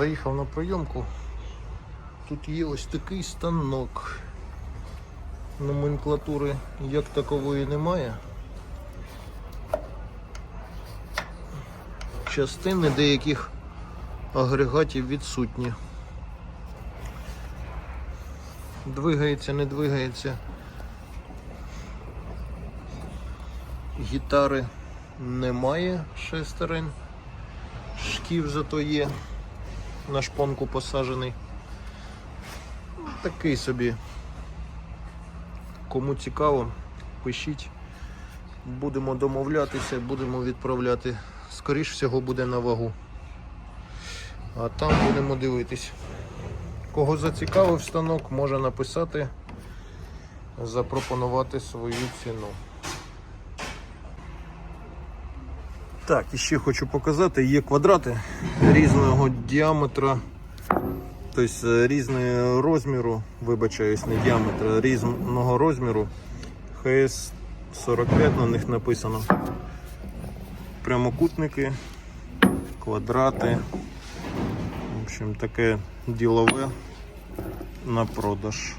Заїхав на прийомку. Тут є ось такий станок. Номенклатури як такової немає. Частини деяких агрегатів відсутні. Двигається, не двигається. Гітари немає шестерень. Шків зато є. На шпонку посаджений. Такий собі. Кому цікаво, пишіть. Будемо домовлятися, будемо відправляти. Скоріш всього буде на вагу. А там будемо дивитись. Кого зацікавив станок, може написати, запропонувати свою ціну. Так, і ще хочу показати, є квадрати різного діаметра, тобто е, різного розміру, вибачаюсь, не діаметра, різного розміру. ХС 45 на них написано. Прямокутники, квадрати. В общем, таке ділове на продаж.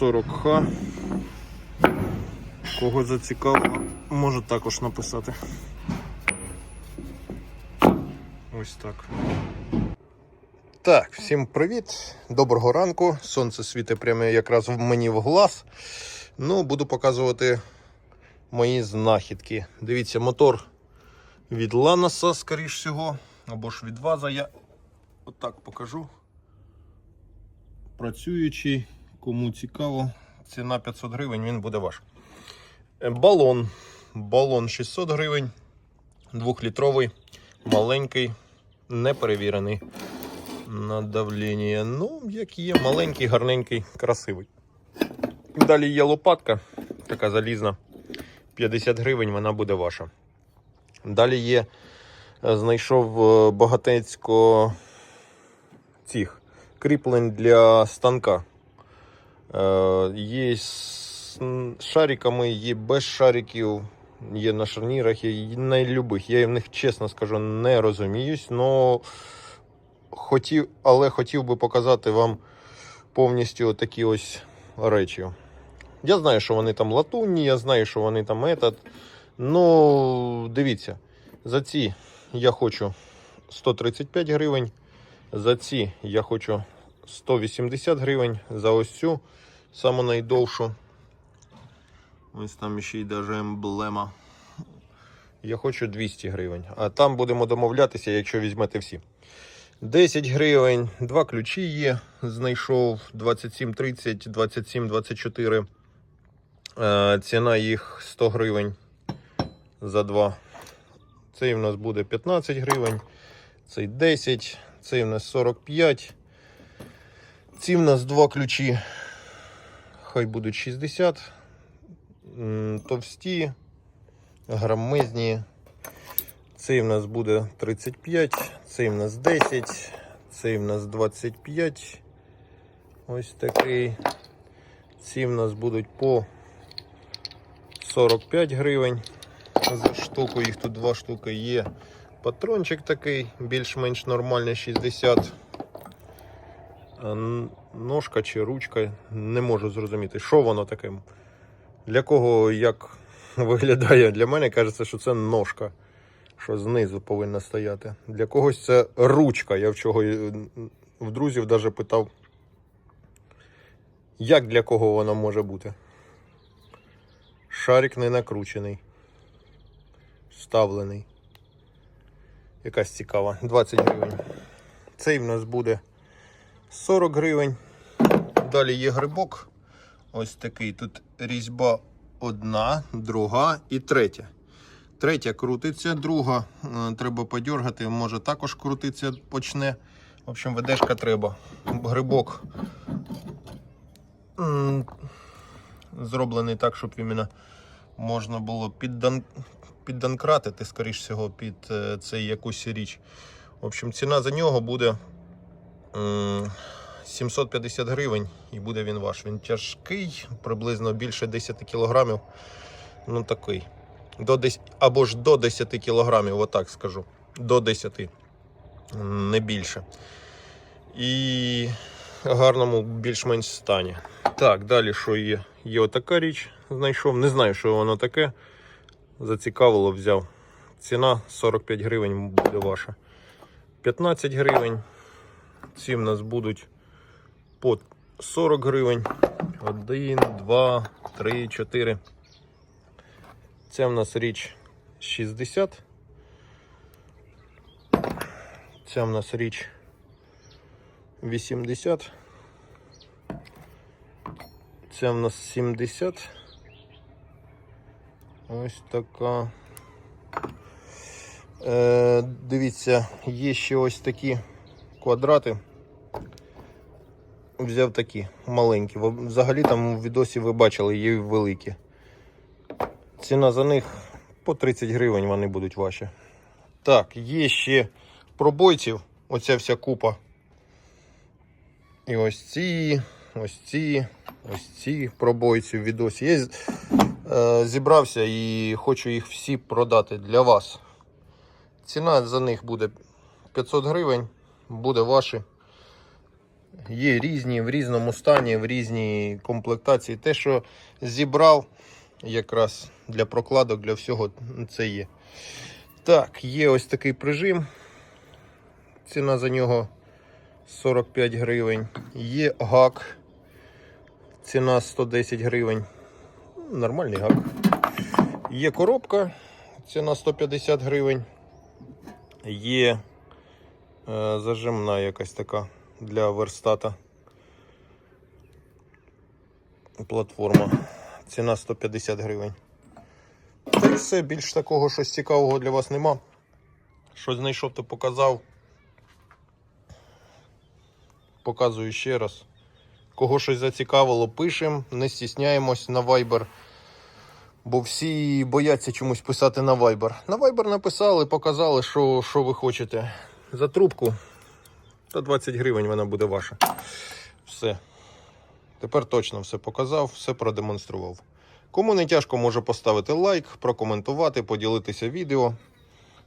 40х. Кого зацікавило, може також написати. Ось так. Так, всім привіт, доброго ранку. Сонце світить прямо якраз мені в глаз. Ну, буду показувати мої знахідки. Дивіться, мотор від Ланоса, скоріш всього, або ж від Ваза. Я отак покажу. Працюючий, кому цікаво, ціна 500 гривень, він буде ваш. Е, Балон. Балон 600 гривень, 2-літровий, маленький, неперевірений на давлення. Ну, як є, маленький, гарненький, красивий. Далі є лопатка, така залізна. 50 гривень, вона буде ваша. Далі є, е, знайшов е, багатецько цих кріплень для станка. Є шариками, є без шариків, є на шарнірах, є на любих. Я в них, чесно скажу, не розуміюсь, но хотів, але хотів би показати вам повністю такі ось речі. Я знаю, що вони там латунні, я знаю, що вони там етат. Ну, дивіться, за ці я хочу 135 гривень. За ці я хочу 180 гривень. За ось цю найдовшу. Ось там ще й даже емблема. Я хочу 200 гривень. А там будемо домовлятися, якщо візьмете всі. 10 гривень, два ключі є. Знайшов 27,30, 27,24. Е, Ціна їх 100 гривень за два. Цей в нас буде 15 гривень, цей 10, цей в нас 45. Ці в нас два ключі. Хай будуть 60. Товсті, грамезні. Цей в нас буде 35, цей в нас 10, цей в нас 25. Ось такий. Ці в нас будуть по 45 гривень за штуку. Їх тут два штуки є. Патрончик такий, більш-менш нормальний 60. Ножка чи ручка, не можу зрозуміти, що воно таке. Для кого як виглядає? Для мене кажеться, що це ножка, що знизу повинна стояти. Для когось це ручка. Я в чого е, в друзів навіть питав, як для кого вона може бути. Шарик не накручений. Вставлений. Якась цікава. 20 гривень. Цей в нас буде 40 гривень. Далі є грибок. Ось такий. Тут різьба одна, друга і третя. Третя крутиться, друга е, треба подергати, може також крутиться, почне. В общем, ведешка треба. Грибок зроблений так, щоб іменно можна було піддан... підданкратити, скоріш всього, під е, цей якусь річ. В общем, ціна за нього буде 750 гривень і буде він ваш. Він тяжкий, приблизно більше 10 кілограмів. Ну такий. До 10, або ж до 10 кілограмів, отак скажу. до 10, не більше. І гарному більш-менш стані. Так, далі що є? Є отака річ, знайшов. Не знаю, що воно таке. Зацікавило, взяв. Ціна 45 гривень буде ваша. 15 гривень. Ці в нас будуть по 40 гривень. 1, 2, 3, 4. Це в нас річ 60. Це в нас річ 80. Це в нас 70. Ось така. Е, дивіться, є ще ось такі квадрати. Взяв такі маленькі. Взагалі там у відосі ви бачили, є великі. Ціна за них по 30 гривень вони будуть ваші. Так, є ще пробойців. Оця вся купа. І ось ці, ось ці, ось ці пробойці в відосі. Я е, зібрався і хочу їх всі продати для вас. Ціна за них буде 500 гривень, буде ваші. Є різні в різному стані, в різній комплектації. Те, що зібрав якраз для прокладок, для всього це є. Так, є ось такий прижим. Ціна за нього 45 гривень. Є гак. Ціна 110 гривень. Нормальний гак. Є коробка. Ціна 150 гривень. Є е, зажимна якась така для верстата. Платформа. Ціна 150 гривень. Та й все, більш такого щось цікавого для вас нема. Що знайшов, то показав. Показую ще раз. Кого щось зацікавило, пишемо, не стісняємось на Viber. Бо всі бояться чомусь писати на Viber. На Viber написали, показали, що, що ви хочете. За трубку. Та 20 гривень вона буде ваша. Все. Тепер точно все показав, все продемонстрував. Кому не тяжко, може поставити лайк, прокоментувати, поділитися відео.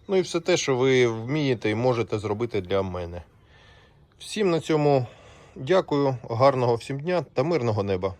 Ну і все те, що ви вмієте і можете зробити для мене. Всім на цьому дякую, гарного всім дня та мирного неба.